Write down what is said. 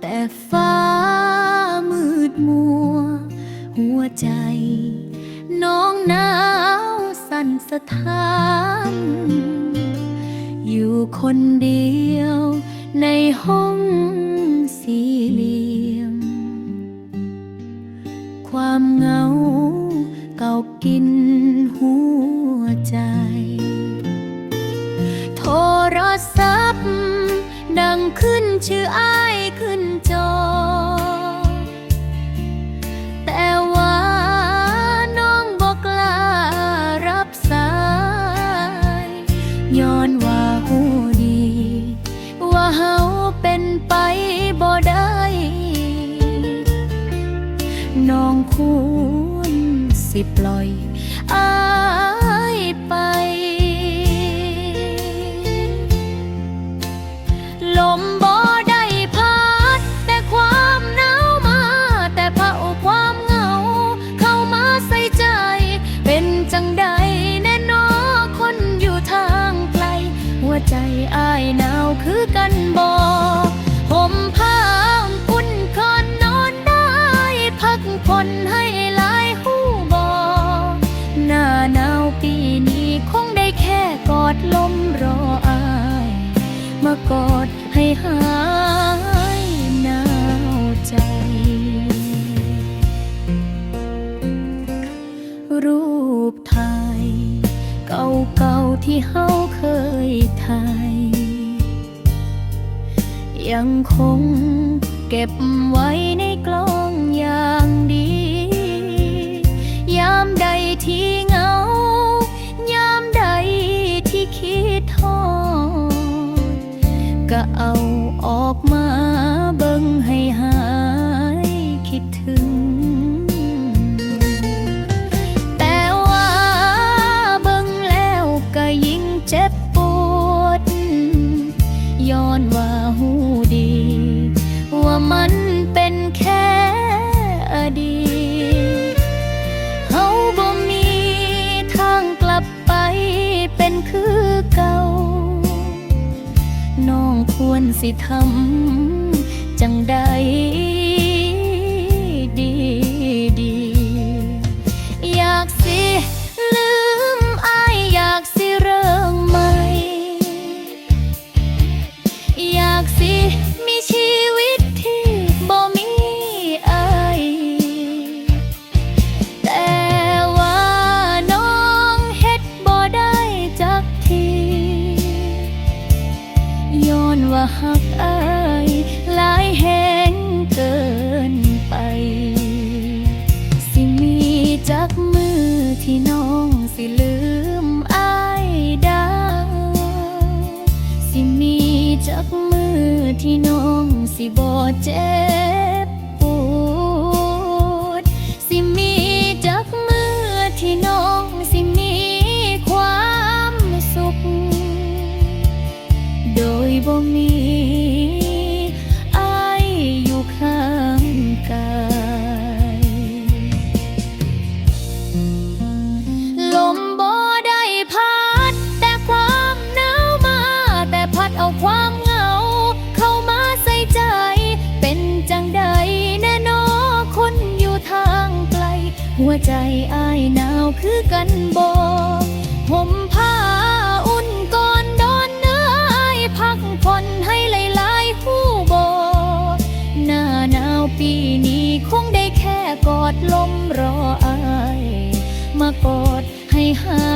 แต่ฟ้ามืดมัว หัวใจ น้องหนาวสั่นสะท้าน อยู่คนเดียวในห้องสี่เหลี่ยม ความเหงาเก่ากินหัวใจ โทรศ ขึ้นชื่ออ้ายขึ้นจอ แต่ว่าน้องบอกกล้ารับสายย้อนว่าหูดี ว่าเฮาเป็นไปบ่ได้ น้องควรสิปล่อยอาย ปีนี้คงได้แค่กอดลมรออาย มากอดให้หายหนาวใจ รูปถ่าย เก่าๆที่เฮาเคยถ่าย ยังคงเก็บไว้ในกล้องอย่างดี ยามใดที่เหง เอาออกมาเบิ่งให้หายคิดถึง แต่ว่าเบิ่งแล้วก็ยิ่งเจ็บ น้องควรสิทำจังใดดีดี อยากสิลืมอายอยากสิเริ่มใหม่ อยากสิมีชี ว่าหักอายหลายแหงเกินไป สิมีจักมือที่น้องสิลืมอายได้ สิมีจักมือที่น้องสิบ่เจ็บ วใจอ้ายหนาวคือกันบ่ห่มผ้าอุ่นก่อนดอนเนื้ออ้ายพักผ่อนให้หลายๆหูบ่หน้าหนาวปีนี้คงได้แค่กอดลมรออาย มากอดให้หา